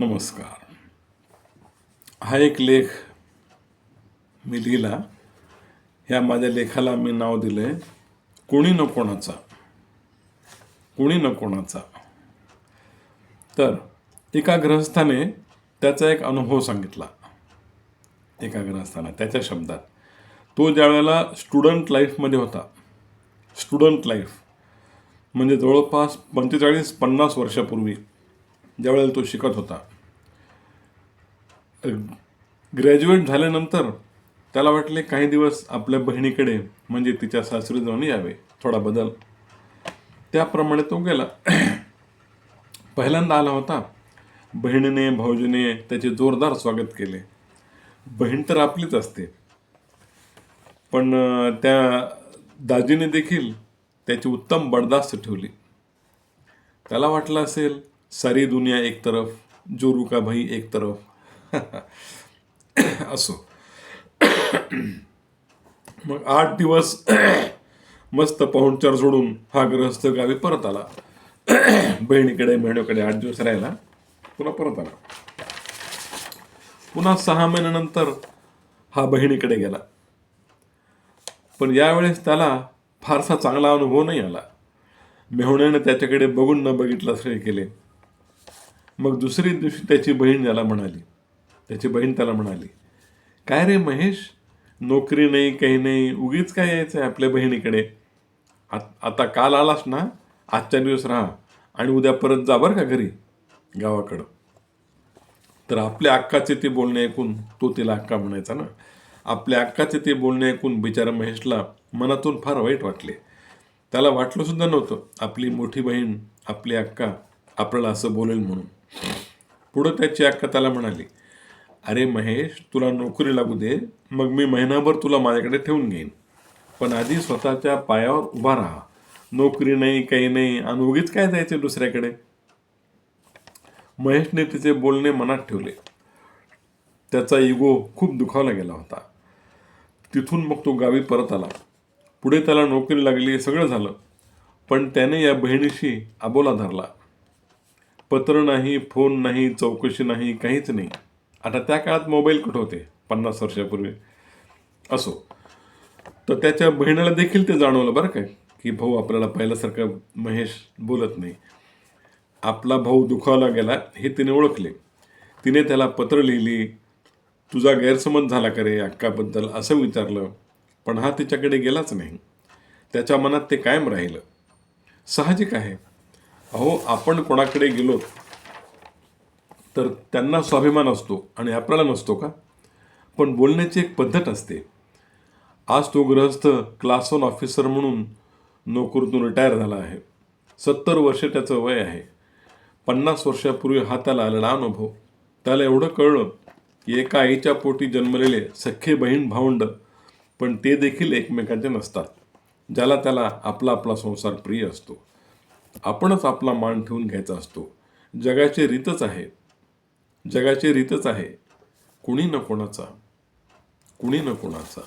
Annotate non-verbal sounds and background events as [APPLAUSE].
नमस्कार. हा एक लेख मी लिहिला. ह्या माझ्या लेखाला मी नाव दिलं आहे कुणी न कोणाचा. कुणी न कोणाचा. तर एका ग्रहस्थाने त्याचा एक अनुभव सांगितला. एका ग्रहस्थाने त्याच्या शब्दात. तो ज्या वेळेला स्टुडंट लाईफमध्ये होता. स्टुडंट लाईफ म्हणजे जवळपास पंचेचाळीस पन्नास वर्षापूर्वी ज्यावेळेला तो शिकत होता. ग्रॅज्युएट झाल्यानंतर त्याला वाटले काही दिवस आपल्या बहिणीकडे म्हणजे तिच्या सासरी जाऊन यावे थोडा बदल. त्याप्रमाणे तो गेला. पहिल्यांदा आला होता. बहिणीने भाऊजीने त्याचे जोरदार स्वागत केले. बहीण तर आपलीच असते. पण त्या दाजीने देखील त्याची उत्तम बडदास्त ठेवली. त्याला वाटलं असेल सारी दुनिया एक तरफ जोरुका भाई एक तरफ. [COUGHS] असो. [COUGHS] मग आठ दिवस [COUGHS] मस्त पाहुणचार सोडून हा ग्रहस्थ गावी परत आला. बहिणीकडे बहिणीकडे आठ दिवस राहिला. पुन्हा परत आला. पुन्हा सहा महिन्यानंतर हा बहिणीकडे गेला. पण यावेळेस त्याला फारसा चांगला अनुभव नाही आला. मेहुण्याने त्याच्याकडे बघून न बघितलं श्रेय केले. मग दुसरी दिवशी त्याची बहीण ज्याला म्हणाली त्याची बहीण त्याला म्हणाली काय रे महेश? नोकरी नाही काही नाही उगीच काय यायचं आहे आपल्या बहिणीकडे? आत- आता काल आलास ना? आजच्या दिवस राहा आणि उद्या परत जा बरं का घरी गावाकडं. तर आपल्या अक्काचे ते बोलणे ऐकून तो तिला अक्का म्हणायचा ना आपल्या अक्काचे ते बोलणे ऐकून बिचारा महेशला मनातून फार वाईट वाटले. त्याला वाटलं सुद्धा नव्हतं आपली मोठी बहीण आपली अक्का आपल्याला असं बोलेल म्हणून. पुढं त्याची अक्का त्याला म्हणाली अरे महेश तुला नोकरी लागू दे मग मी महिनाभर तुला माझ्याकडे ठेवून घेईन. पण आधी स्वतःच्या पायावर उभा राहा. नोकरी नाही काही नाही आणि उगीच काय जायचे दुसऱ्याकडे? महेशने तिचे बोलणे मनात ठेवले. त्याचा इगो खूप दुखावला गेला होता. तिथून मग तो गावी परत आला. पुढे त्याला नोकरी लागली सगळं झालं. पण त्याने या बहिणीशी अबोला धरला. पत्र नाही फोन नाही चौकशी नाही काहीच नाही. आता त्या काळात मोबाईल कुठं होते? पन्नास वर्षापूर्वी. असो. तर त्याच्या बहिणीला देखील ते जाणवलं बरं काय की भाऊ आपल्याला पहिल्यासारखं महेश बोलत नाही. आपला भाऊ दुखावला गेला हे तिने ओळखले. तिने त्याला पत्र लिहिली तुझा गैरसमज झाला का रे अक्काबद्दल? असं विचारलं. पण हा तिच्याकडे गेलाच नाही. त्याच्या मनात ते कायम राहिलं. साहजिक आहे. अहो आपण कोणाकडे गेलो तर त्यांना स्वाभिमान असतो आणि आपल्याला नसतो का? पण बोलण्याची एक पद्धत असते. आज तो गृहस्थ क्लास वन ऑफिसर म्हणून नोकरीतून रिटायर झाला आहे. सत्तर वर्ष त्याचं वय आहे. पन्नास वर्षापूर्वी हा त्याला आलेला अनुभव. त्याला एवढं कळलं की एका आईच्या पोटी जन्मलेले सख्खे बहीण भावंड पण ते देखील एकमेकांचे नसतात ज्याला त्याला आपला आपला संसार प्रिय असतो. आपणच आपला मान ठेवून घ्यायचा असतो. जगाची रीतच आहे. जगाची रीतच आहे. कुणी न कोणाचा कुणी न कोणाचा.